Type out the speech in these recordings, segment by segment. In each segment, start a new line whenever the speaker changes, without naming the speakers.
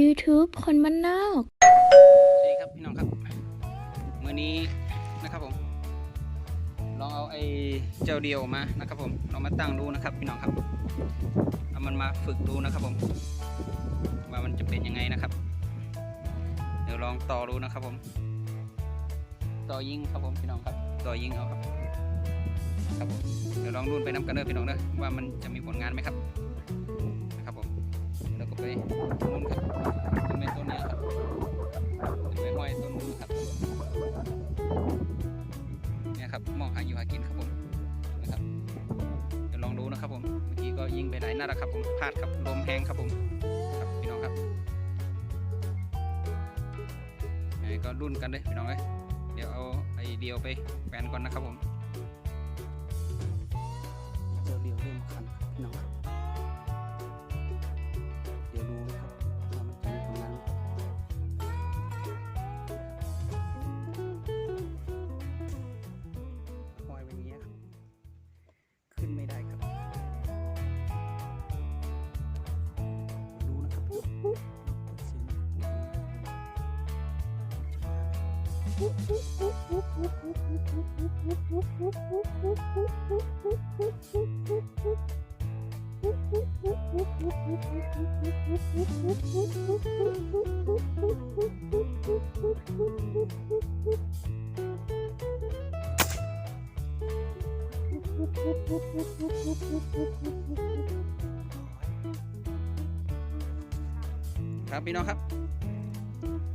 YouTube คนบ้านนอก
สวัสดีครับพี่น้องครับมือนี้นะครับผม ลองเอาไอ้เจ้าเดียวมานะครับผมลองมาตั้งดูนะครับ พี่น้องครับเอามันมาฝึกดูนะครับผม ว่ามันจะเป็นยังไงนะครับ เดี๋ยวลองต่อดูนะครับผม ต่อยิงครับผมพี่น้องครับ ต่อยิงเอาครับ ครับผมเดี๋ยวลองรุ่นไปน้ำกันเด้อพี่น้องเด้อว่ามันจะมีผลงานไหมครับ ไปรุ่นครับจะเป็นตัวเนี้ครับจะไปห้อยต้นมือครับเนี่ยครับมองหาอยู่หากินครับผมนะครับเดี๋ยวลองดูนะครับผมเมื่อกี้ก็ยิงไปหลายนัดแล้วครับผมพลาดครับลมแห้งครับผมครับพี่น้องครับยังไงก็รุ่นกันเลยพี่น้องเลยเดี๋ยวเอาไอเดียวไปแฟนก่อนนะครับผม ครับพี่น้องครับ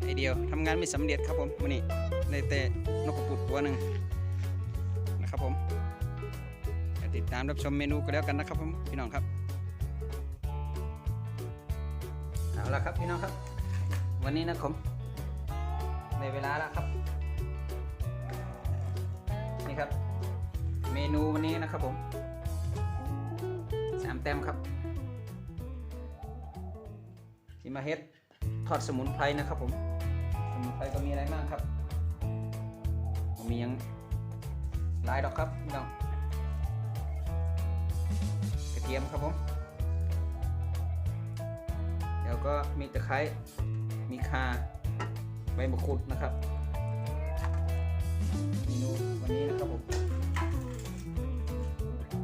ไอเดียวทำงานไม่สำเร็จครับผมวันนี้ได้แต่นกกระปุดตัวหนึ่งนะครับผมติดตามรับชมเมนูก็แล้วกันนะครับผมพี่น้องครับเอาละครับพี่น้องครับ วันนี้นะครับผมในเวลาแล้วครับนี่ครับ เมนูวันนี้นะครับผมสามแต้มครับที่มาเฮ็ดทอดสมุนไพรนะครับผม บ้างครับมียังหลายดอกครับพี่น้องกระเทียมครับผมเดี๋ยวก็มีตะไคร้มีข่าใบมะกรูดนะครับเมนูวันนี้นะครับผม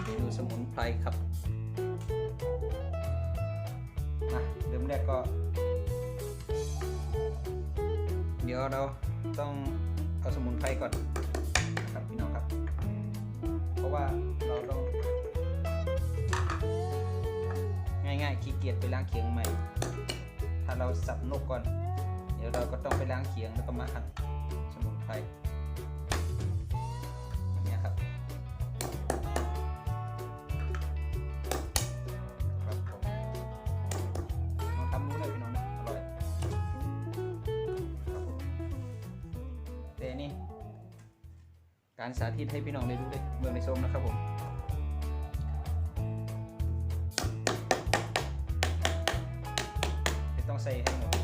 เมนูสมุนไพรครับอะเริ่มแรกก็ เดี๋ยวเราต้องเอาสมุนไพรก่อนครับพี่น้องครับ เพราะว่าเราต้อง ง่ายๆขี้เกียจไปล้างเขียงใหม่ ถ้าเราสับนกก่อน เดี๋ยวเราก็ต้องไปล้างเขียงแล้วก็มาหั่นสมุนไพร ธิตให้พี่น้องได้ดูได้เมืองในส้มนะครับผมต้องใส่ให้หมด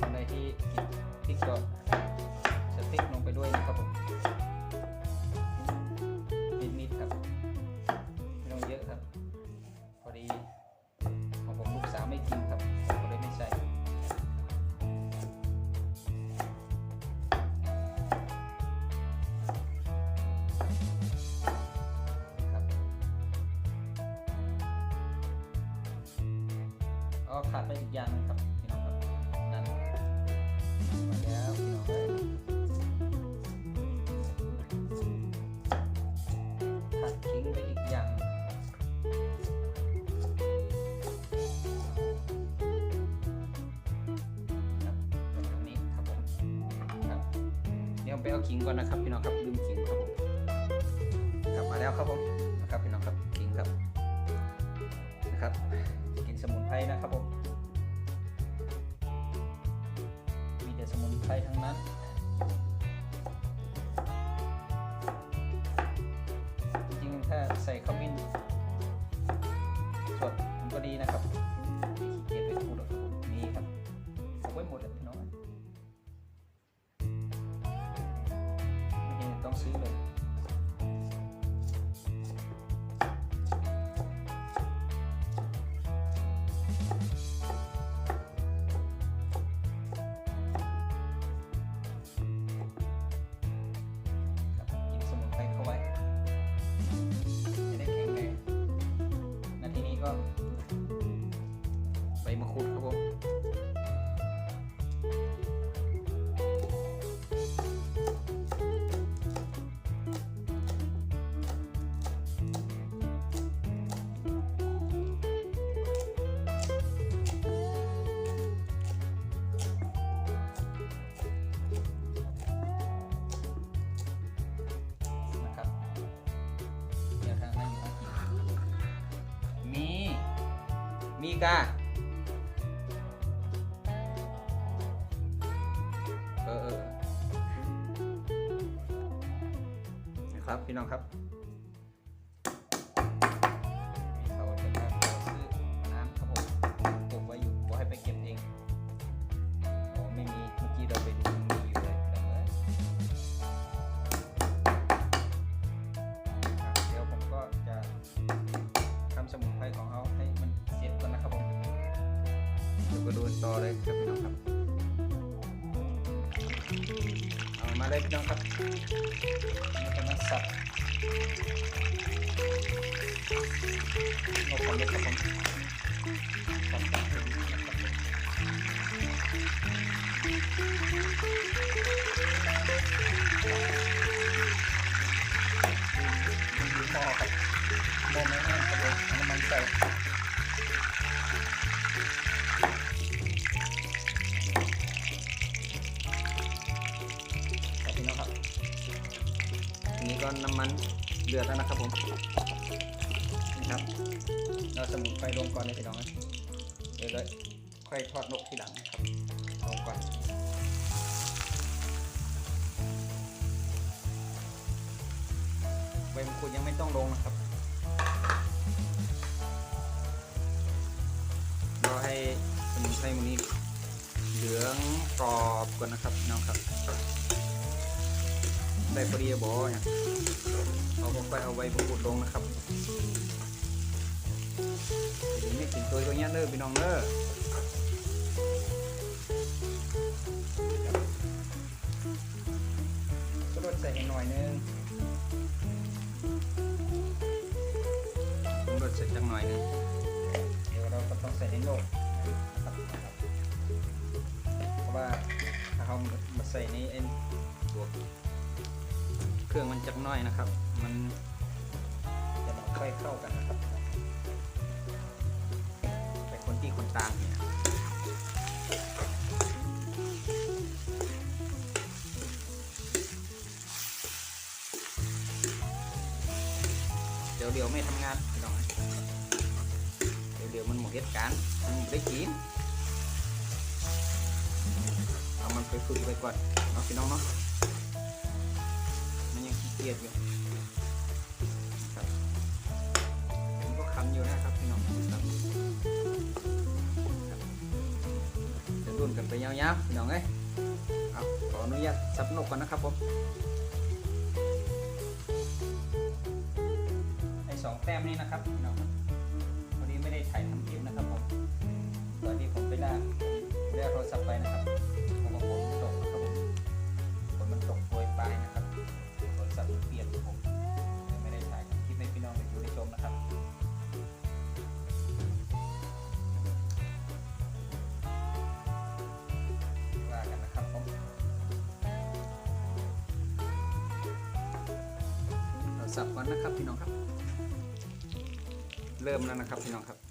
คนใดที่กินพริกก็สติ๊กลงไปด้วยนะครับผมนิดๆครับ ไม่ต้องเยอะครับ พอดีของผมลูกสาวไม่กินครับผมก็เลยไม่ใส่ครับอ๋อขาดไปอีกอย่างนึงครับ ไปเอาขิงก่อนนะครับพี่น้องครับลืมขิงครับผมกลับมาแล้วครับผมนะครับพี่น้องครับขิงครับนะครับกินสมุนไพรนะครับผม ไพรทั้งนั้น มีกาเออเออนะครับพี่น้องครับเขาจะมาขอซื้อน้ำครับผมปลูกไว้อยู่บอกให้ไปเก็บเองอ๋อไม่มีเมื่อกี้เราไปดูมีอยู่เลยพี่น้องเอ้ยครับเดี๋ยวผมก็จะทำสมุนไพรของเขาให้มัน เดี๋ยวก็ดูต่อเลยครับพี่น้องครับ เอามาเลยพี่น้องครับแล้วก็มาสับนกของเล็กครับผมสับสับให้ดีนะครับดูดูหม้อครับหม้อไม่แห้งครับน้ำมันใส่ นี้ก็น้ำมันเดือดแล้วนะครับผมนี่ครับ เราสมุนไพรลงก่อนเลยพี่น้องนะเดี๋ยวเลยค่อยทอดนกทีหลังนะครับลงก่อนใบมะกรูดยังไม่ต้องลงนะครับรอให้สมุนไพรมันนี้เหลืองกรอบก่อนนะครับน้องครับ ได้พอดีบอเนี่ยเอาไปค่อยเอาไว้บกุดลงนะครับเดี๋ยวนี้กินตัวตัวเนี้ยเด้อพี่น้องเด้อก็ลดใส่ให้หน่อยนึงลดใส่จังหน่อยนึงเดี๋ยวเราก็ต้องใส่ในโลกเพราะว่าถ้าเรามาใส่ในเอ็นตัว เครื่องมันจักน้อยนะครับ มันจะไม่ค่อยเข้ากันนะครับแต่คนที่คนต่างเนี่ยเดี๋ยวเดี๋ยวไม่ทำงานพี่น้องเดี๋ยวเดี๋ยวมันหมดเหตุการณ์มันบ่ได้กินเอามันไปฝึกไปก่อนเนาะพี่น้องเนาะ เกียจอยู่นะครับผมก็คันอยู่นะครับพี่น้องครับจะรุ่นกันไปยาวๆพี่น้องเอ้ยเอาขออนุญาตสับนกก่อนนะครับผมไอ้สองแต้มนี้นะครับพี่น้องวันนี้ไม่ได้ถ่ายทำคลิปนะครับผมตอนที่ผมไปล่าผมได้เอาโทรศัพท์ไปนะครับ รศัพท์มันเปียกผมไม่ได้ถ่ายคลิปให้พี่น้องได้ดูได้ชมนะครับว่ากันนะครับผมเราสับก่อนนะครับพี่น้องครับ เริ่มแล้วนะครับพี่น้องครับ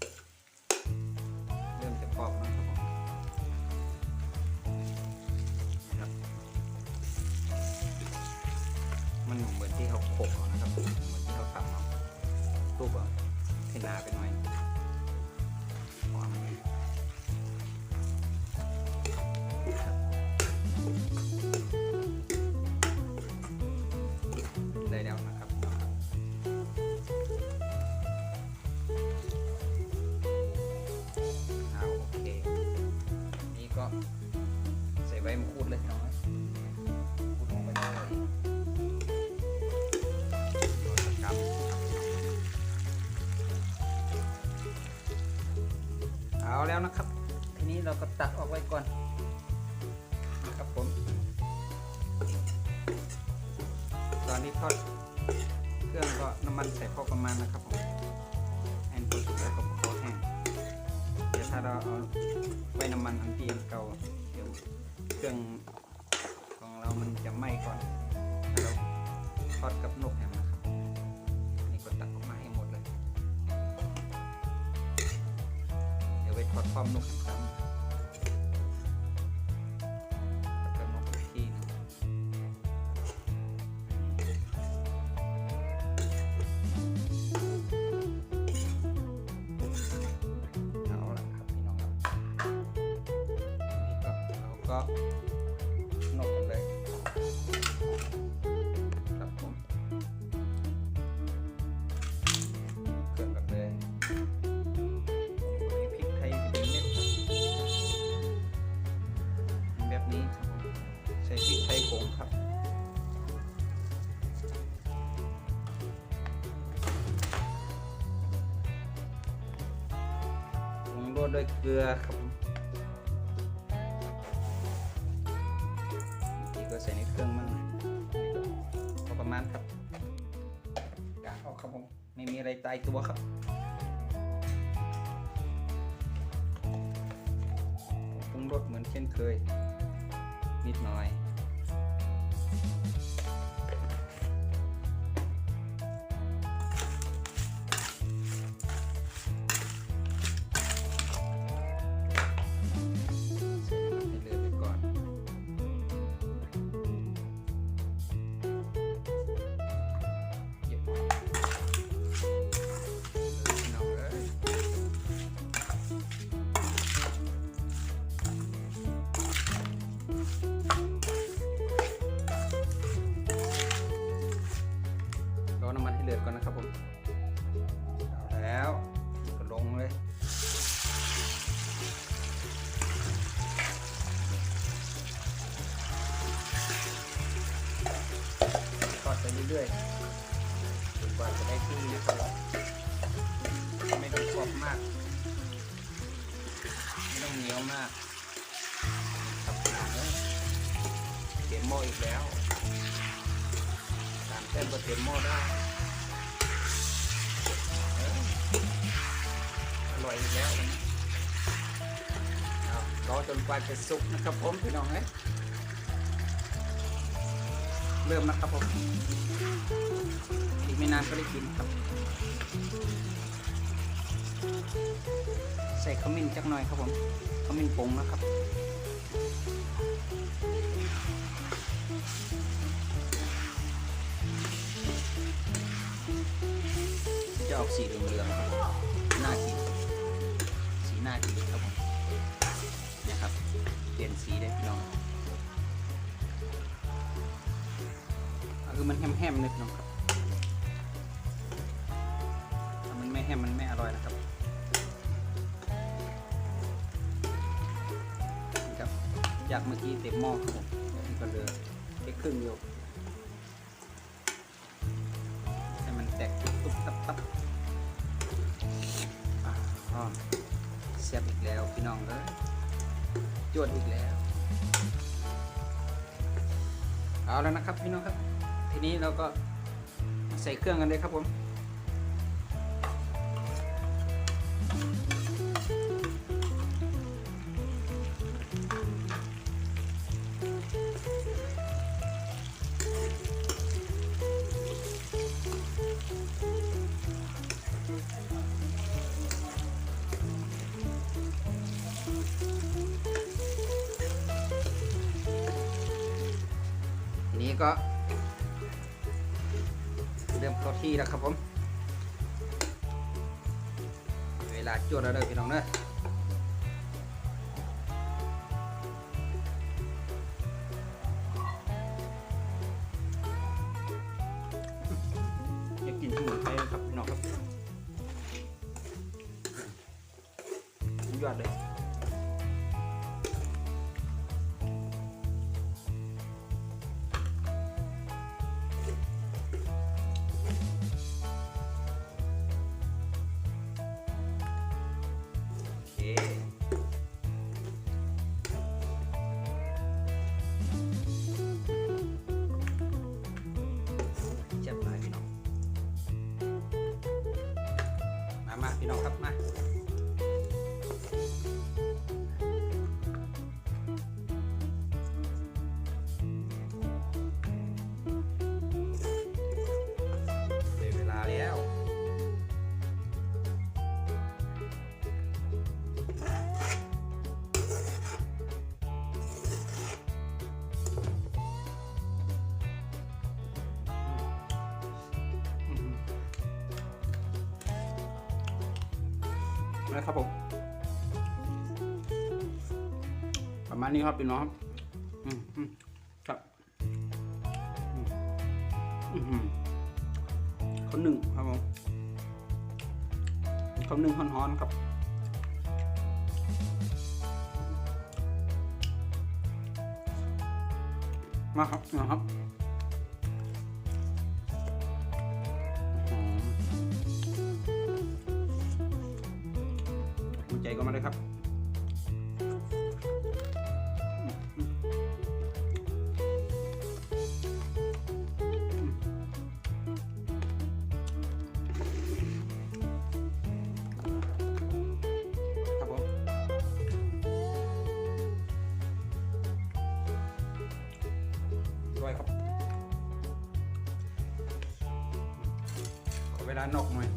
เอาไว้น้ำมันอันที่ยังเก่าเดี๋ยวเครื่องของเรามันจะไหม้ก่อนถ้าเราทอดกับนกแฮมนะครับนี่ก็ตักออกมาให้หมดเลย เดี๋ยวไปทอดพร้อมนกแฮม นกกันเลยครับผมเครื่องกันเลยผมมีพริกไทยเป็นเม็ดครับแบบนี้ครับผมใส่พริกไทยผงครับปรุงรสด้วยเกลือครับ อาครับผมไม่มีอะไรตายตัวครับปรุงรสเหมือนเช่นเคย นิดหน่อย หม้ออีกแล้วสามเส้นก็เต็มหม้อได้อร่อยอีกแล้วรอจนกว่าจะสุกนะครับผมพี่น้องเอ้ยเริ่มนะครับผมอีกไม่นานก็ได้กินครับ ใส่ขมิ้นจักหน่อยครับผมขมิ้นปงนะครับ ออกสีเหลืองๆครับน่ากินสีน่ากินครับผมเนี่ยครับเปลี่ยนสีได้พี่น้องอะคือมันแฮมๆนิดนึงครับถ้ามันไม่แฮมมันไม่อร่อยนะครับนี่ครับจากเมื่อกี้เต็มหม้อครับผมนี่ก็เหลือแค่ครึ่งเดียว เสียบอีกแล้วพี่น้องเลยจวดอีกแล้ว เอาแล้วนะครับพี่น้องครับ ทีนี้เราก็ใส่เครื่องกันเลยครับผม ก็เริ่มเข้าที่แล้วครับผม เวลาจวดแล้วเด้อพี่น้องเนอะ นะครับผม ประมาณนี้ครับพี่น้องครับครับข้อหือข้าวหนึ่งครับผมข้าวหนึ่งฮ้อนๆครับมาครับนะครับ ด้วยครับ ขอเวลานอกหน่อย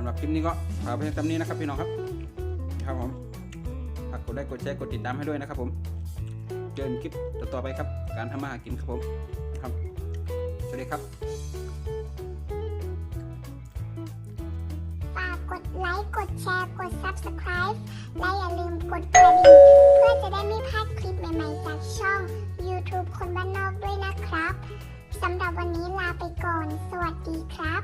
ำหรับคลิปนี้ก็ฝากเพียงตามนี้นะครับพี่น้องครับครับผมถ้ากดไลค์กดแชร์กดติดตามให้ด้วยนะครับผมเจอกันคลิปต่อไปครับ การทำมาหากินครับผมครับสวัสดีครับ
ฝากกดไลค์กดแชร์กด subscribe และอย่าลืมกดกระดิ่งเพื่อจะได้ไม่พลาดคลิปใหม่ๆ จากช่อง YouTube คนบ้านนอกด้วยนะครับสำหรับวันนี้ลาไปก่อน สวัสดีครับ